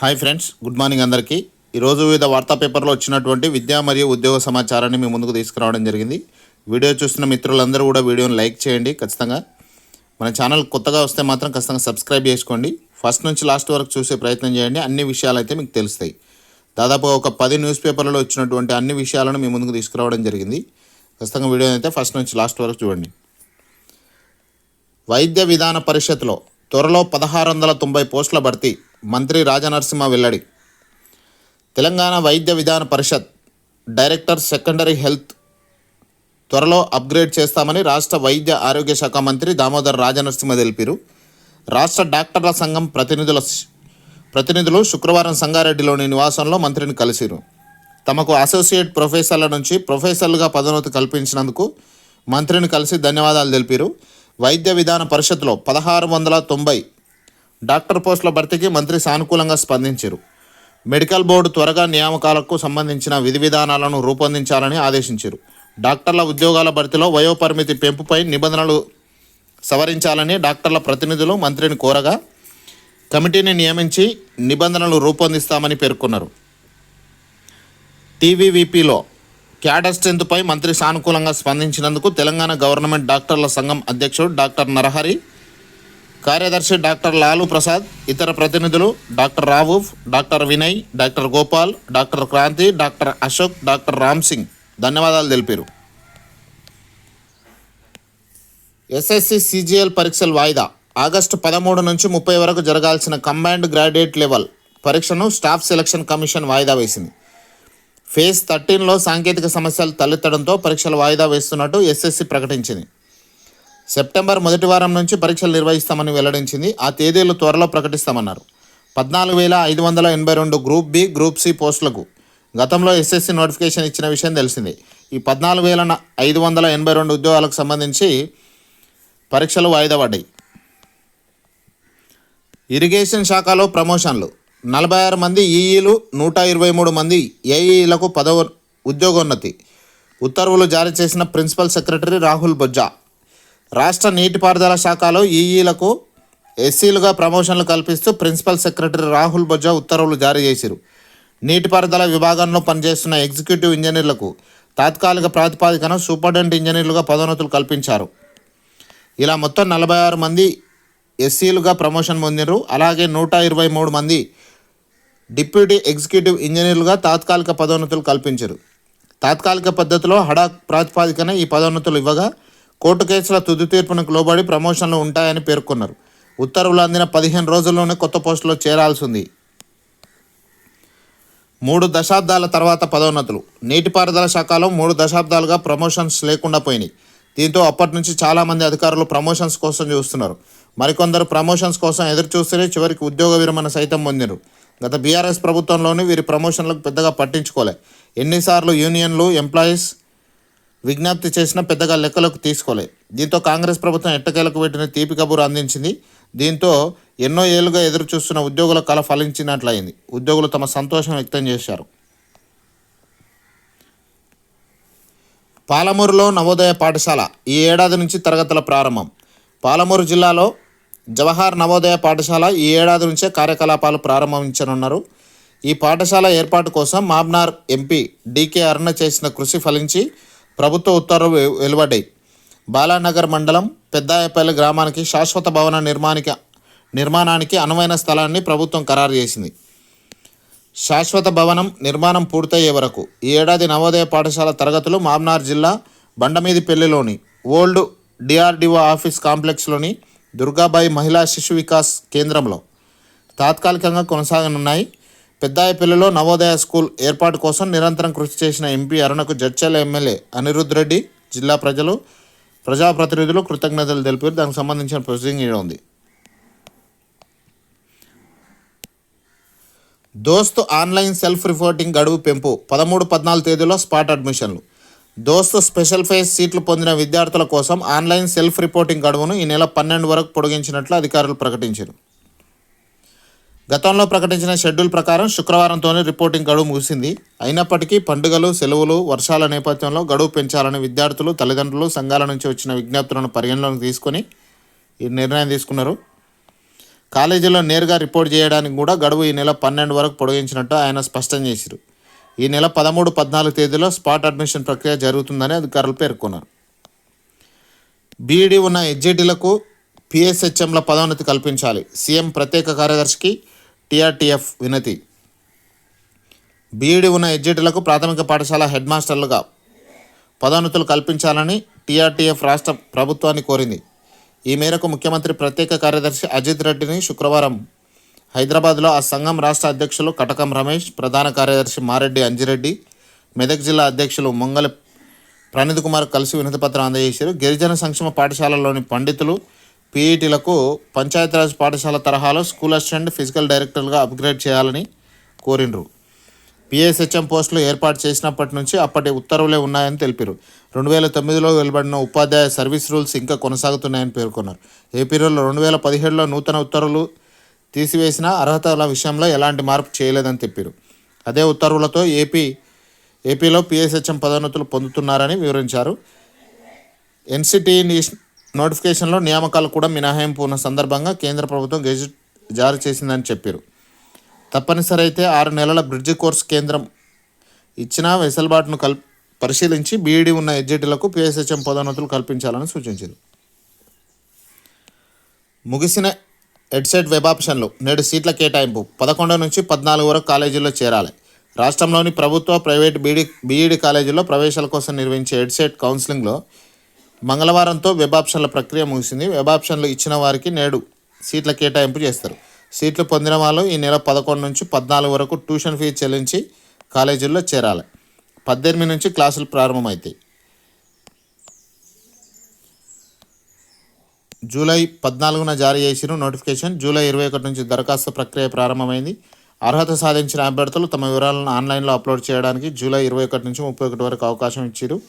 Hi friends good morning అందరికీ. ఈరోజు వివిధ వార్తా పేపర్లో వచ్చినటువంటి విద్యా మరియు ఉద్యోగ సమాచారాన్ని మీ ముందుకు తీసుకురావడం జరిగింది. వీడియో చూస్తున్న మిత్రులందరూ కూడా వీడియోని లైక్ చేయండి ఖచ్చితంగా. మన ఛానల్ కొత్తగా వస్తే మాత్రం ఖచ్చితంగా సబ్స్క్రైబ్ చేసుకోండి. ఫస్ట్ నుంచి లాస్ట్ వరకు చూసే ప్రయత్నం చేయండి అన్ని విషయాలు అయితే మీకు తెలుస్తాయి. దాదాపు ఒక పది న్యూస్ పేపర్లలో వచ్చినటువంటి అన్ని విషయాలను మీ ముందుకు తీసుకురావడం జరిగింది. ఖచ్చితంగా వీడియోని అయితే ఫస్ట్ నుంచి లాస్ట్ వరకు చూడండి. వైద్య విధాన పరిషత్లో త్వరలో పదహారు వందల తొంభై పోస్టుల భర్తీ. మంత్రి రాజనరసింహ వెల్లడి. Telangana Vaidya Vidhana Parishad director secondary health త్వరలో అప్గ్రేడ్ చేస్తామని రాష్ట్ర వైద్య ఆరోగ్య శాఖ మంత్రి దామోదర్ రాజనరసింహ తెలిపారు. రాష్ట్ర డాక్టర్ల సంఘం ప్రతినిధుల ప్రతినిధులు శుక్రవారం సంగారెడ్డిలోని నివాసంలో మంత్రిని కలిసిరు. తమకు అసోసియేట్ ప్రొఫెసర్ల నుంచి ప్రొఫెసర్లుగా పదోన్నతి కల్పించినందుకు మంత్రిని కలిసి ధన్యవాదాలు తెలిపారు. వైద్య విధాన పరిషత్లో పదహారు వందల తొంభై డాక్టర్ పోస్టుల భర్తీకి మంత్రి సానుకూలంగా స్పందించారు. మెడికల్ బోర్డు త్వరగా నియామకాలకు సంబంధించిన విధి విధానాలను రూపొందించాలని ఆదేశించారు. డాక్టర్ల ఉద్యోగాల భర్తీలో వయోపరిమితి పెంపుపై నిబంధనలు సవరించాలని డాక్టర్ల ప్రతినిధులు మంత్రిని కోరగా కమిటీని నియమించి నిబంధనలు రూపొందిస్తామని పేర్కొన్నారు. టీవీవీపీలో క్యాడర్ స్ట్రెంత్పై మంత్రి సానుకూలంగా స్పందించినందుకు తెలంగాణ గవర్నమెంట్ డాక్టర్ల సంఘం అధ్యక్షుడు డాక్టర్ నరహరి కార్యదర్శి డాక్టర్ లాలు ప్రసాద్ ఇతర ప్రతినిధులు doctor Rauf doctor Vinay doctor Gopal doctor Kranti doctor Ashok doctor Ram Singh. ధన్యవాదాలు తెలిపారు. ఎస్ఎస్సి సిజిఎల్ పరీక్షల వాయిదా. ఆగస్టు పదమూడు నుంచి ముప్పై వరకు జరగాల్సిన కంబైన్డ్ గ్రాడ్యుయేట్ లెవెల్ పరీక్షను స్టాఫ్ సెలక్షన్ కమిషన్ వాయిదా వేసింది. ఫేజ్ థర్టీన్లో సాంకేతిక సమస్యలు తలెత్తడంతో పరీక్షలు వాయిదా వేస్తున్నట్టు ఎస్ఎస్సి ప్రకటించింది. సెప్టెంబర్ మొదటి వారం నుంచి పరీక్షలు నిర్వహిస్తామని వెల్లడించింది. ఆ తేదీలు త్వరలో ప్రకటిస్తామన్నారు. పద్నాలుగు వేల ఐదు వందల ఎనభై రెండు గ్రూప్ బి గ్రూప్ సి పోస్టులకు గతంలో ఎస్ఎస్సి నోటిఫికేషన్ ఇచ్చిన విషయం తెలిసిందే. ఈ పద్నాలుగు వేల ఐదు వందల ఎనభై రెండు ఉద్యోగాలకు సంబంధించి పరీక్షలు వాయిదా పడ్డాయి. ఇరిగేషన్ శాఖలో ప్రమోషన్లు. నలభై ఆరు మంది ఈఈలు నూట ఇరవై మూడు మంది ఏఈలకు పదవ ఉద్యోగోన్నతి. ఉత్తర్వులు జారీ చేసిన ప్రిన్సిపల్ సెక్రటరీ రాహుల్ బొజ్జా. రాష్ట్ర నీటిపారుదల శాఖలో ఈఈలకు ఎస్సీలుగా ప్రమోషన్లు కల్పిస్తూ ప్రిన్సిపల్ సెక్రటరీ రాహుల్ బొజ్జా ఉత్తర్వులు జారీ చేశారు నీటిపారుదల విభాగంలో పనిచేస్తున్న ఎగ్జిక్యూటివ్ ఇంజనీర్లకు తాత్కాలిక ప్రాతిపాదికన సూపరింటెండెంట్ ఇంజనీర్లుగా పదోన్నతులు కల్పించారు. ఇలా మొత్తం నలభై ఆరు మంది ఎస్సీలుగా ప్రమోషన్ పొందినారు. అలాగే నూట ఇరవై మూడు మంది డిప్యూటీ ఎగ్జిక్యూటివ్ ఇంజనీర్లుగా తాత్కాలిక పదోన్నతులు కల్పించారు. తాత్కాలిక పద్ధతిలో హడా ప్రాతిపాదికన ఈ పదోన్నతులు ఇవ్వగా కోర్టు కేసుల తుది తీర్పునకు లోబడి ప్రమోషన్లు ఉంటాయని పేర్కొన్నారు. ఉత్తర్వులు అందిన పదిహేను రోజుల్లోనే కొత్త పోస్టులో చేరాల్సింది. మూడు దశాబ్దాల తర్వాత పదోన్నతులు. నీటిపారుదల శాఖలో మూడు దశాబ్దాలుగా ప్రమోషన్స్ లేకుండా పోయినాయి. దీంతో అప్పటి నుంచి చాలామంది అధికారులు ప్రమోషన్స్ కోసం చూస్తున్నారు. మరికొందరు ప్రమోషన్స్ కోసం ఎదురు చూస్తూనే చివరికి ఉద్యోగ విరమణ సైతం పొందారు గత బీఆర్ఎస్ ప్రభుత్వంలోని వీరి ప్రమోషన్లకు పెద్దగా పట్టించుకోలే. ఎన్నిసార్లు యూనియన్లు ఎంప్లాయీస్ విజ్ఞప్తి చేసినా పెద్దగా లెక్కలకు తీసుకోలే. దీంతో కాంగ్రెస్ ప్రభుత్వం ఎట్టకేలకు పెట్టిన తీపి కబురు అందించింది. దీంతో ఎన్నో ఏళ్ళుగా ఎదురు చూస్తున్న ఉద్యోగుల కళ ఫలించినట్లయింది. ఉద్యోగులు తమ సంతోషం వ్యక్తం చేశారు. పాలమూరులో నవోదయ పాఠశాల ఈ ఏడాది నుంచి తరగతుల ప్రారంభం. పాలమూరు జిల్లాలో జవహర్ నవోదయ పాఠశాల ఈ ఏడాది నుంచే కార్యకలాపాలు ప్రారంభించనున్నారు. ఈ పాఠశాల ఏర్పాటు కోసం మాబ్నార్ ఎంపీ డీకే అరుణ చేసిన కృషి ఫలించి ప్రభుత్వ ఉత్తర్వులు వెలువడ్డాయి. బాలానగర్ మండలం పెద్దాయపల్లి గ్రామానికి శాశ్వత భవన నిర్మాణానికి నిర్మాణానికి అనువైన స్థలాన్ని ప్రభుత్వం ఖరారు చేసింది. శాశ్వత భవనం నిర్మాణం పూర్తయ్యే వరకు ఈ ఏడాది నవోదయ పాఠశాల తరగతులు మామ్నార్ జిల్లా బండమీదిపల్లిలోని ఓల్డ్ డిఆర్డిఓ ఆఫీస్ కాంప్లెక్స్లోని దుర్గాబాయి మహిళా శిశు వికాస్ కేంద్రంలో తాత్కాలికంగా కొనసాగనున్నాయి. పెద్దాయపల్లిలో నవోదయ స్కూల్ ఏర్పాటు కోసం నిరంతరం కృషి చేసిన ఎంపీ అరుణకు జడ్చల ఎమ్మెల్యే అనిరుద్ రెడ్డి జిల్లా ప్రజలు ప్రజాప్రతినిధులు కృతజ్ఞతలు తెలిపారు. దానికి సంబంధించిన ప్రొసీడింగ్ ఇక్కడ ఉంది. దోస్త్ ఆన్లైన్ సెల్ఫ్ రిపోర్టింగ్ గడువు పెంపు. పదమూడు పద్నాలుగు తేదీలో స్పాట్ అడ్మిషన్లు. దోస్త్ స్పెషల్ ఫేస్ సీట్లు పొందిన విద్యార్థుల కోసం ఆన్లైన్ సెల్ఫ్ రిపోర్టింగ్ గడువును ఈ నెల పన్నెండు వరకు పొడిగించినట్లు అధికారులు ప్రకటించారు. గతంలో ప్రకటించిన షెడ్యూల్ ప్రకారం శుక్రవారంతోనే రిపోర్టింగ్ గడువు ముగిసింది. అయినప్పటికీ పండుగలు సెలవులు వర్షాల నేపథ్యంలో గడువు పెంచాలని విద్యార్థులు తల్లిదండ్రులు సంఘాల నుంచి వచ్చిన విజ్ఞప్తులను పరిగణలోకి తీసుకొని ఈ నిర్ణయం తీసుకున్నారు. కాలేజీలో నేరుగా రిపోర్ట్ చేయడానికి కూడా గడువు ఈ నెల పన్నెండు వరకు పొడిగించినట్టు ఆయన స్పష్టం చేశారు. ఈ నెల పదమూడు పద్నాలుగు తేదీలో స్పాట్ అడ్మిషన్ ప్రక్రియ జరుగుతుందని అధికారులు పేర్కొన్నారు. బీఈడీ ఉన్న హెచ్జేటీలకు పిఎస్హెచ్ఎంల పదోన్నతి కల్పించాలి. సీఎం ప్రత్యేక కార్యదర్శికి టీఆర్టీఎఫ్ వినతి. బీఈడీ ఉన్న హెచ్జేటీలకు ప్రాథమిక పాఠశాల హెడ్ మాస్టర్లుగా పదోన్నతులు కల్పించాలని టీఆర్టీఎఫ్ రాష్ట్ర ప్రభుత్వాన్ని కోరింది. ఈ మేరకు ముఖ్యమంత్రి ప్రత్యేక కార్యదర్శి అజిత్ రెడ్డిని శుక్రవారం హైదరాబాద్లో ఆ సంఘం రాష్ట్ర అధ్యక్షులు కటకం రమేష్ ప్రధాన కార్యదర్శి మారెడ్డి అంజిరెడ్డి మెదక్ జిల్లా అధ్యక్షులు మొంగలి ప్రణీత్ కుమార్ కలిసి వినతిపత్రం అందజేశారు. గిరిజన సంక్షేమ పాఠశాలలోని పండితులు పీఈటీలకు పంచాయతీరాజ్ పాఠశాల తరహాలో స్కూల్ అసిస్టెంట్ ఫిజికల్ డైరెక్టర్లుగా అప్గ్రేడ్ చేయాలని కోరిండ్రు. పిఎస్హెచ్ఎం పోస్టులు ఏర్పాటు చేసినప్పటి నుంచి అప్పటి ఉత్తర్వులే ఉన్నాయని తెలిపారు. రెండు వేల తొమ్మిదిలో వెలువడిన ఉపాధ్యాయ సర్వీస్ రూల్స్ ఇంకా కొనసాగుతున్నాయని పేర్కొన్నారు. ఏపీలో రెండు వేల పదిహేడులో నూతన ఉత్తర్వులు తీసివేసిన అర్హతల విషయంలో ఎలాంటి మార్పు చేయలేదని చెప్పారు అదే ఉత్తర్వులతో ఏపీ ఏపీలో పిఎస్హెచ్ఎం పదోన్నతులు పొందుతున్నారని వివరించారు. ఎన్సిటి నోటిఫికేషన్లో నియామకాలు కూడా మినహాయింపు ఉన్న సందర్భంగా కేంద్ర ప్రభుత్వం గెజిట్ జారీ చేసిందని చెప్పారు. తప్పనిసరి అయితే ఆరు నెలల బ్రిడ్జి కోర్స్ కేంద్రం ఇచ్చిన వెసులుబాటును కల్ పరిశీలించి బీఈడీ ఉన్న ఎడ్జిటీలకు పిఎస్హెచ్ఎం పదోన్నతులు కల్పించాలని సూచించింది. ముగిసిన ఎడ్సెట్ వెబ్ ఆప్షన్లు నేడు సీట్ల కేటాయింపు పదకొండు నుంచి పద్నాలుగు వరకు కాలేజీల్లో చేరాలి. రాష్ట్రంలోని ప్రభుత్వ ప్రైవేట్ బీడీ బీఈడీ కాలేజీల్లో ప్రవేశాల కోసం నిర్వహించే ఎడ్సెట్ కౌన్సిలింగ్లో మంగళవారంతో వెబ్ ఆప్షన్ల ప్రక్రియ ముగిసింది. వెబ్ ఆప్షన్లు ఇచ్చిన వారికి నేడు సీట్ల కేటాయింపు చేస్తారు. సీట్లు పొందిన వాళ్ళు ఈ నెల పదకొండు నుంచి పద్నాలుగు వరకు ట్యూషన్ ఫీజు చెల్లించి కాలేజీల్లో చేరాలి. పద్దెనిమిది నుంచి క్లాసులు ప్రారంభమవుతాయి జూలై పద్నాలుగున జారీ చేసిన నోటిఫికేషన్. జూలై ఇరవై ఒకటి నుంచి దరఖాస్తు ప్రక్రియ ప్రారంభమైంది. అర్హత సాధించిన అభ్యర్థులు తమ వివరాలను ఆన్లైన్లో అప్లోడ్ చేయడానికి జూలై ఇరవై ఒకటి నుంచి ముప్పై ఒకటి వరకు అవకాశం ఇచ్చారు.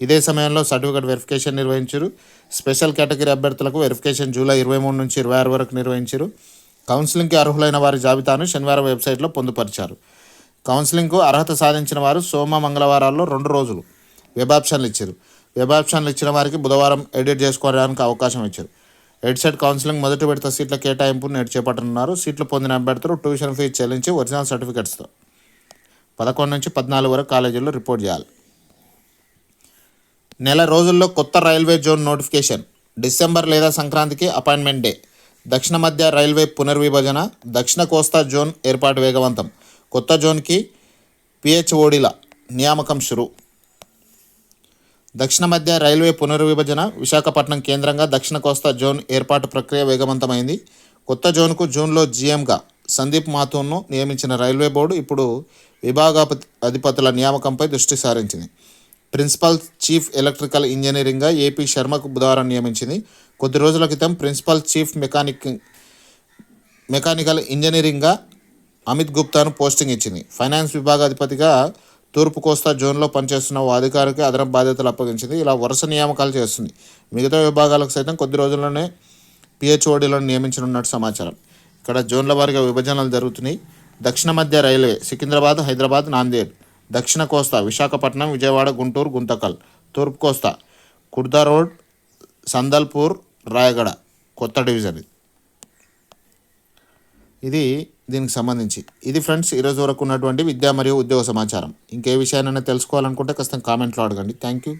ఇదే సమయంలో సర్టిఫికేట్ వెరిఫికేషన్ నిర్వహించారు. స్పెషల్ కేటగిరీ అభ్యర్థులకు వెరిఫికేషన్ జూలై ఇరవై మూడు నుంచి ఇరవై ఆరు వరకు నిర్వహించారు. కౌన్సిలింగ్కి అర్హులైన వారి జాబితాను శనివారం వెబ్సైట్లో పొందుపరిచారు. కౌన్సిలింగ్కు అర్హత సాధించిన వారు సోమ మంగళవారాల్లో రెండు రోజులు వెబ్ ఆప్షన్లు ఇచ్చారు. వెబ్ ఆప్షన్లు ఇచ్చిన వారికి బుధవారం ఎడిట్ చేసుకోవడానికి అవకాశం ఇచ్చారు. హెడ్సెట్ కౌన్సిలింగ్ మొదటి విడత సీట్ల కేటాయింపు నేడు చేపట్టనున్నారు. సీట్లు పొందిన అభ్యర్థులు ట్యూషన్ ఫీజు చెల్లించి ఒరిజినల్ సర్టిఫికెట్స్తో పదకొండు నుంచి పద్నాలుగు వరకు కాలేజీల్లో రిపోర్ట్ చేయాలి. నెల రోజుల్లో కొత్త రైల్వే జోన్ నోటిఫికేషన్. డిసెంబర్ లేదా సంక్రాంతికి అపాయింట్మెంట్ డే. దక్షిణ మధ్య రైల్వే పునర్విభజన దక్షిణ కోస్తా జోన్ ఏర్పాటు వేగవంతం. కొత్త జోన్కి పిహెచ్ఓడిల నియామకం షురు. దక్షిణ మధ్య రైల్వే పునర్విభజన విశాఖపట్నం కేంద్రంగా దక్షిణ కోస్తా జోన్ ఏర్పాటు ప్రక్రియ వేగవంతమైంది. కొత్త జోన్కు జూన్లో జీఎంగా సందీప్ మాథూన్ను నియమించిన రైల్వే బోర్డు ఇప్పుడు విభాగాపతి అధిపతుల నియామకంపై దృష్టి సారించింది. ప్రిన్సిపల్ చీఫ్ ఎలక్ట్రికల్ ఇంజనీరింగ్గా ఏపీ శర్మకు బుధవారం నియమించింది. కొద్ది రోజుల క్రితం ప్రిన్సిపల్ చీఫ్ మెకానిక్ మెకానికల్ ఇంజనీరింగ్గా అమిత్ గుప్తాను పోస్టింగ్ ఇచ్చింది. ఫైనాన్స్ విభాగాధిపతిగా తూర్పు కోస్తా జోన్లో పనిచేస్తున్న ఓ అధికారికి అదనపు బాధ్యతలు అప్పగించింది. ఇలా వరుస నియామకాలు చేస్తుంది. మిగతా విభాగాలకు సైతం కొద్ది రోజుల్లోనే పిహెచ్ఓడీలను నియమించనున్నట్టు సమాచారం. ఇక్కడ జోన్ల వారిగా విభజనలు జరుగుతున్నాయి. దక్షిణ మధ్య రైల్వే సికింద్రాబాద్ హైదరాబాద్ నాందేడ్ దక్షిణ కోస్తా విశాఖపట్నం విజయవాడ గుంటూరు గుంతకల్. తూర్పు కోస్తా కుర్దా రోడ్ సందల్పూర్ రాయగడ కొత్త డివిజన్ ఇది. దీనికి సంబంధించి. ఇది ఫ్రెండ్స్ ఈరోజు వరకు ఉన్నటువంటి విద్యా మరియు ఉద్యోగ సమాచారం. ఇంకే విషయాన్నైనా తెలుసుకోవాలనుకుంటే ఖచ్చితంగా కామెంట్లో అడగండి. Thank you.